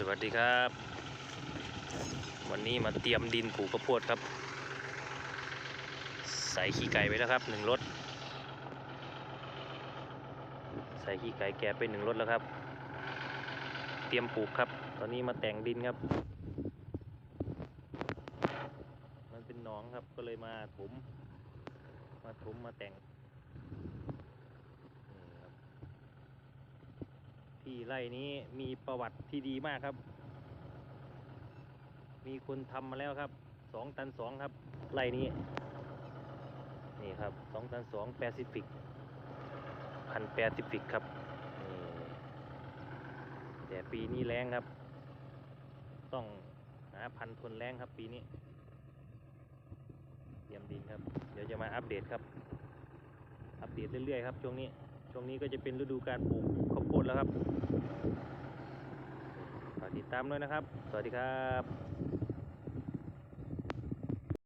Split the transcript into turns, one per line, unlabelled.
สวัสดีครับ วันนี้มาเตรียมดินปลูกข้าวโพดครับ ใส่ขี้ไก่ไปแล้วครับหนึ่งรถ ใส่ขี้ไก่แกะไปหนึ่งรถแล้วครับ เตรียมปลูกครับ ตอนนี้มาแต่งดินครับ มันเป็นหนองครับก็เลยมาถมมาถมมาแต่งนี่ครับ ที่ไร่นี้มีประวัติที่ดีมากครับ มีคนทำมาแล้วครับสองตันสองครับ ไร่นี้ นี่ครับสองตันสองแปซิฟิกพันแปซิฟิกครับนี่แต่ปีนี้แรงครับ ต้องหาพันทนแรงครับปีนี้เตรียมดินครับ เดี๋ยวจะมาอัปเดตครับ อัปเดตเรื่อยๆครับช่วงนี้ ช่วงนี้ก็จะเป็นฤดูการปลูกข้าวโพดแล้วครับฝากติดตามด้วยนะครับ สวัสดีครับ